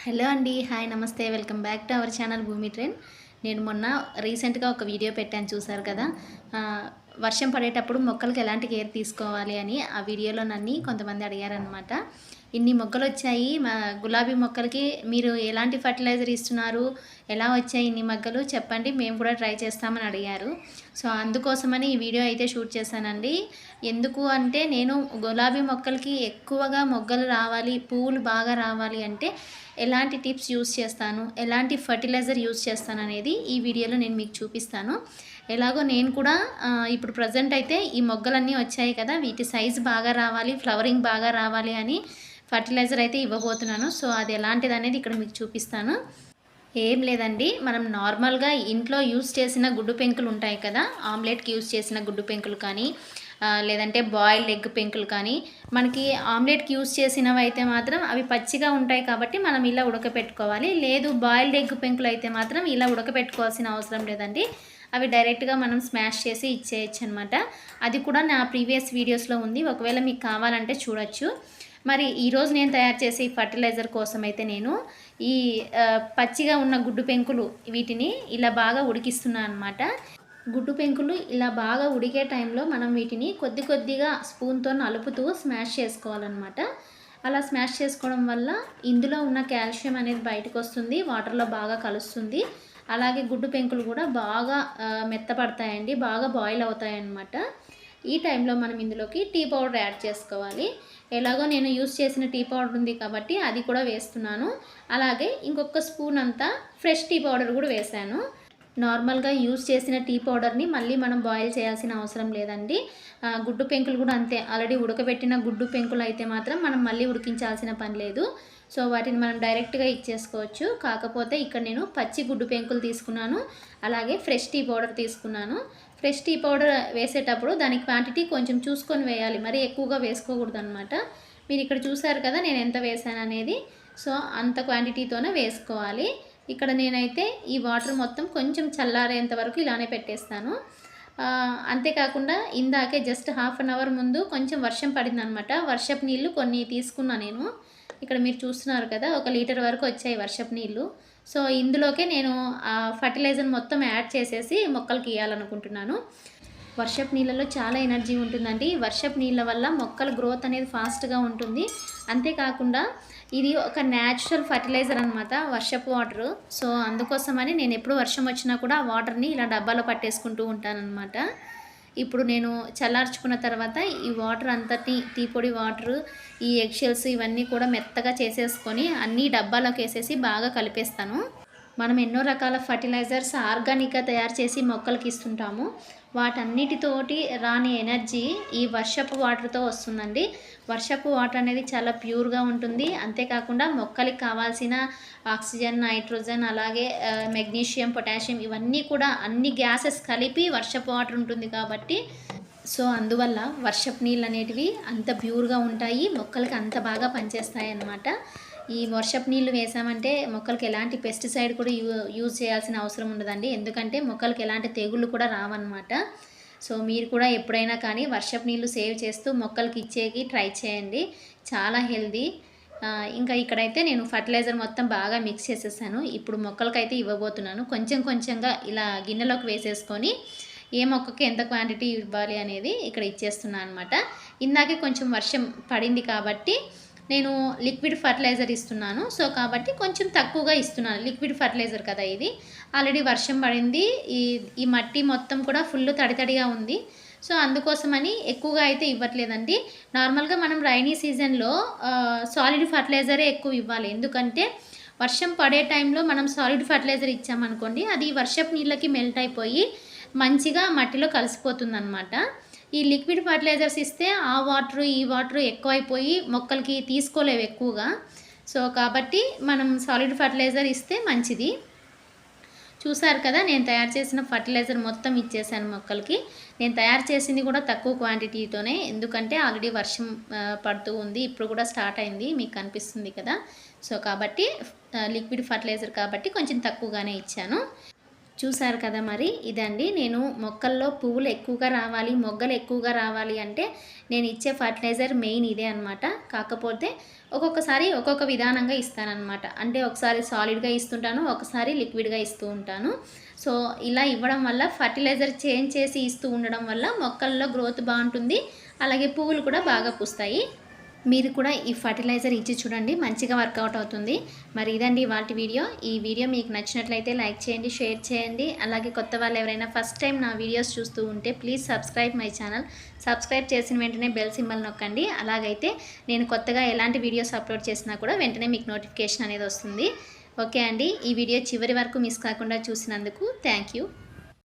Hello అండి hi నమస్తే. Welcome back to our channel భూమి ట్రైన్ నేను మొన్న రీసెంట్గా ఒక వీడియో పెట్టాను చూసారు కదా? వర్షం పడేటప్పుడు మొక్కలకి ఎలాంటి కేర్ తీసుకోవాలి అని ఆ వీడియోలో నన్ను కొంతమంది అడిగారనమాట ఇన్ని మొక్కలు వచ్చాయి మా గులాబీ మొక్కలకి మీరు ఎలాంటి ఫర్టిలైజర్ ఇస్తున్నారు? ఎలా వచ్చాయి ఇన్ని మొక్కలు చెప్పండి. మేము కూడా ట్రై చేస్తామని అడిగారు. సో అందుకోసమని ఈ వీడియో అయితే షూట్ చేశానండి. ఎందుకు అంటే నేను గులాబీ మొక్కలకి ఎక్కువగా మొగ్గలు రావాలి పువ్వులు బాగా రావాలి అంటే ఎలాంటి టిప్స్ యూస్ చేస్తాను? ఎలాంటి ఫర్టిలైజర్ యూస్ చేస్తాను అనేది ఈ వీడియోలో నేను మీకు చూపిస్తాను. ఎలాగో నేను కూడా ఇప్పుడు ప్రజెంట్ అయితే ఈ మొగ్గలన్నీ వచ్చాయి కదా. వీటి సైజు బాగా రావాలి ఫ్లవరింగ్ బాగా రావాలి అని ఫర్టిలైజర్ అయితే ఇవ్వబోతున్నాను. సో అది ఎలాంటిది అనేది ఇక్కడ మీకు చూపిస్తాను. ఏం లేదండి. మనం నార్మల్గా ఇంట్లో యూస్ చేసిన గుడ్డు పెంకులు ఉంటాయి కదా ఆమ్లెట్కి యూస్ చేసిన గుడ్డు పెంకులు కానీ లేదంటే బాయిల్డ్ ఎగ్ పెంకులు కానీ మనకి ఆమ్లెట్కి యూస్ చేసినవి అయితే మాత్రం అవి పచ్చిగా ఉంటాయి కాబట్టి మనం ఇలా ఉడకపెట్టుకోవాలి. లేదు బాయిల్డ్ ఎగ్ పెంకులు అయితే మాత్రం ఇలా ఉడకపెట్టుకోవాల్సిన అవసరం లేదండి. అవి డైరెక్ట్గా మనం స్మాష్ చేసి ఇచ్చేయచ్చు అనమాట అది కూడా నా ప్రీవియస్ వీడియోస్లో ఉంది. ఒకవేళ మీకు కావాలంటే చూడొచ్చు. మరి ఈరోజు నేను తయారు చేసే ఈ ఫర్టిలైజర్ కోసం అయితే నేను ఈ పచ్చిగా ఉన్న గుడ్డు పెంకులు వీటిని ఇలా బాగా ఉడికిస్తున్నాను అనమాట గుడ్డు పెంకులు ఇలా బాగా ఉడికే టైంలో మనం వీటిని కొద్ది కొద్దిగా స్పూన్తో నలుపుతూ స్మాష్ చేసుకోవాలన్నమాట. అలా స్మాష్ చేసుకోవడం వల్ల ఇందులో ఉన్న కాల్షియం అనేది బయటకు వస్తుంది వాటర్లో బాగా కలుస్తుంది. అలాగే గుడ్డు పెంకులు కూడా బాగా మెత్తపడతాయండి బాగా బాయిల్ అవుతాయన్నమాట. ఈ టైంలో మనం ఇందులోకి టీ పౌడర్ యాడ్ చేసుకోవాలి. ఎలాగో నేను యూస్ చేసిన టీ పౌడర్ ఉంది కాబట్టి అది కూడా వేస్తున్నాను. అలాగే ఇంకొక స్పూన్ అంతా ఫ్రెష్ టీ పౌడర్ కూడా వేసాను నార్మల్గా యూస్ చేసిన టీ పౌడర్ని మళ్ళీ మనం బాయిల్ చేయాల్సిన అవసరం లేదండి. గుడ్డు పెంకులు కూడా అంతే. ఆల్రెడీ ఉడకబెట్టిన గుడ్డు పెంకులు అయితే మాత్రం మనం మళ్ళీ ఉడికించాల్సిన పని లేదు. సో వాటిని మనం డైరెక్ట్గా ఇచ్చేసుకోవచ్చు. కాకపోతే ఇక్కడ నేను పచ్చి గుడ్డు పెంకులు తీసుకున్నాను. అలాగే ఫ్రెష్ టీ పౌడర్ తీసుకున్నాను. ఫ్రెష్ టీ పౌడర్ వేసేటప్పుడు దాని క్వాంటిటీ కొంచెం చూసుకొని వేయాలి. మరి ఎక్కువగా వేసుకోకూడదు అనమాట మీరు ఇక్కడ చూసారు కదా నేను ఎంత వేసాను అనేది. సో అంత క్వాంటిటీతోనే వేసుకోవాలి. ఇక్కడ నేనైతే ఈ వాటర్ మొత్తం కొంచెం చల్లారేంత వరకు ఇలానే పెట్టేస్తాను. అంతేకాకుండా ఇందాకే జస్ట్ హాఫ్ అన్ అవర్ ముందు కొంచెం వర్షం పడింది అనమాట వర్షపు నీళ్ళు కొన్ని తీసుకున్నా నేను. ఇక్కడ మీరు చూస్తున్నారు కదా ఒక లీటర్ వరకు వచ్చాయి వర్షపు నీళ్ళు. సో ఇందులోకే నేను ఆ ఫర్టిలైజర్ మొత్తం యాడ్ చేసేసి మొక్కలకి ఇవ్వాలనుకుంటున్నాను వర్షపు నీళ్ళలో చాలా ఎనర్జీ ఉంటుందండి. వర్షపు నీళ్ళ వల్ల మొక్కల గ్రోత్ అనేది ఫాస్ట్గా ఉంటుంది. అంతేకాకుండా ఇది ఒక న్యాచురల్ ఫర్టిలైజర్ అనమాట వర్షపు వాటర్. సో అందుకోసమని నేను ఎప్పుడు వర్షం వచ్చినా కూడా ఆ వాటర్ని ఇలా డబ్బాలో పట్టేసుకుంటూ ఉంటానన్నమాట. ఇప్పుడు నేను చల్లార్చుకున్న తర్వాత ఈ వాటర్ అంతటి టీ పొడి వాటర్ ఈ ఎగ్షెల్స్ ఇవన్నీ కూడా మెత్తగా చేసేసుకొని అన్నీ డబ్బాలోకి వేసేసి బాగా కలిపేస్తాను. మనం ఎన్నో రకాల ఫర్టిలైజర్స్ ఆర్గానిక్గా తయారు చేసి మొక్కలకి ఇస్తుంటాము. వాటన్నిటితోటి రాని ఎనర్జీ ఈ వర్షపు వాటర్తో వస్తుందండి. వర్షపు వాటర్ అనేది చాలా ప్యూర్గా ఉంటుంది. అంతేకాకుండా మొక్కలకి కావాల్సిన ఆక్సిజన్ నైట్రోజన్ అలాగే మెగ్నీషియం పొటాషియం ఇవన్నీ కూడా అన్ని గ్యాసెస్ కలిపి వర్షపు వాటర్ ఉంటుంది కాబట్టి సో అందువల్ల వర్షపు నీళ్ళు అనేటివి అంత ప్యూర్గా ఉంటాయి. మొక్కలకి అంత బాగా పనిచేస్తాయి అన్నమాట ఈ వర్షపు నీళ్ళు వేసామంటే మొక్కలకి ఎలాంటి పెస్టిసైడ్ కూడా యూ యూజ్ చేయాల్సిన అవసరం ఉండదండి. ఎందుకంటే మొక్కలకి ఎలాంటి తెగుళ్ళు కూడా రావన్నమాట. సో మీరు కూడా ఎప్పుడైనా కానీ వర్షపు నీళ్ళు సేవ్ చేస్తూ మొక్కలకి ఇచ్చేకి ట్రై చేయండి. చాలా హెల్దీ. ఇంకా ఇక్కడైతే నేను ఫర్టిలైజర్ మొత్తం బాగా మిక్స్ చేసేసాను. ఇప్పుడు మొక్కలకైతే ఇవ్వబోతున్నాను. కొంచెం కొంచెంగా ఇలా గిన్నెలోకి వేసేసుకొని ఏ మొక్కకి ఎంత క్వాంటిటీ ఇవ్వాలి అనేది ఇక్కడ ఇచ్చేస్తున్నాను అనమాట ఇందాకే కొంచెం వర్షం పడింది కాబట్టి నేను లిక్విడ్ ఫర్టిలైజర్ ఇస్తున్నాను. సో కాబట్టి కొంచెం తక్కువగా ఇస్తున్నాను. లిక్విడ్ ఫర్టిలైజర్ కదా ఇది. ఆల్రెడీ వర్షం పడింది. ఈ ఈ మట్టి మొత్తం కూడా ఫుల్ తడి తడిగా ఉంది. సో అందుకోసమని ఎక్కువగా అయితే ఇవ్వట్లేదండి. నార్మల్గా మనం రైనీ సీజన్లో సాలిడ్ ఫర్టిలైజరే ఎక్కువ ఇవ్వాలి. ఎందుకంటే వర్షం పడే టైంలో మనం సాలిడ్ ఫర్టిలైజర్ ఇచ్చామనుకోండి అది వర్షపు నీళ్ళకి మెల్ట్ అయిపోయి మంచిగా మట్టిలో కలిసిపోతుంది ఈ లిక్విడ్ ఫర్టిలైజర్స్ ఇస్తే ఆ వాటర్ ఈ వాటర్ ఎక్కువైపోయి మొక్కలకి తీసుకోలేవు ఎక్కువగా. సో కాబట్టి మనం సాలిడ్ ఫర్టిలైజర్ ఇస్తే మంచిది. చూసారు కదా నేను తయారు చేసిన ఫర్టిలైజర్ మొత్తం ఇచ్చేసాను మొక్కలకి. నేను తయారు చేసింది కూడా తక్కువ క్వాంటిటీతోనే ఎందుకంటే ఆల్రెడీ వర్షం పడుతూ ఉంది. ఇప్పుడు కూడా స్టార్ట్ అయింది మీకు కనిపిస్తుంది కదా. సో కాబట్టి లిక్విడ్ ఫర్టిలైజర్ కాబట్టి కొంచెం తక్కువగానే ఇచ్చాను. చూసారు కదా మరి? ఇదండి. నేను మొక్కల్లో పువ్వులు ఎక్కువగా రావాలి మొగ్గలు ఎక్కువగా రావాలి అంటే నేను ఇచ్చే ఫర్టిలైజర్ మెయిన్ ఇదే అనమాట కాకపోతే ఒక్కొక్కసారి ఒక్కొక్క విధానంగా ఇస్తానన్నమాట. అంటే ఒకసారి సాలిడ్గా ఇస్తుంటాను ఒకసారి లిక్విడ్గా ఇస్తూ ఉంటాను. సో ఇలా ఇవ్వడం వల్ల ఫర్టిలైజర్ చేంజ్ చేసి ఇస్తూ ఉండడం వల్ల మొక్కల్లో గ్రోత్ బాగుంటుంది. అలాగే పువ్వులు కూడా బాగా పూస్తాయి. మీరు కూడా ఈ ఫర్టిలైజర్ ఇచ్చి చూడండి మంచిగా వర్కౌట్ అవుతుంది. మరి ఇదండి వాటి వీడియో. ఈ వీడియో మీకు నచ్చినట్లయితే లైక్ చేయండి షేర్ చేయండి. అలాగే కొత్త వాళ్ళు ఎవరైనా ఫస్ట్ టైం నా వీడియోస్ చూస్తూ ఉంటే please subscribe my channel subscribe చేసిన వెంటనే బెల్ సింబల్ నొక్కండి. అలాగైతే నేను కొత్తగా ఎలాంటి వీడియోస్ అప్లోడ్ చేసినా కూడా వెంటనే మీకు నోటిఫికేషన్ అనేది వస్తుంది. ఓకే అండి. ఈ వీడియో చివరి వరకు మిస్ కాకుండా చూసినందుకు థ్యాంక్ యూ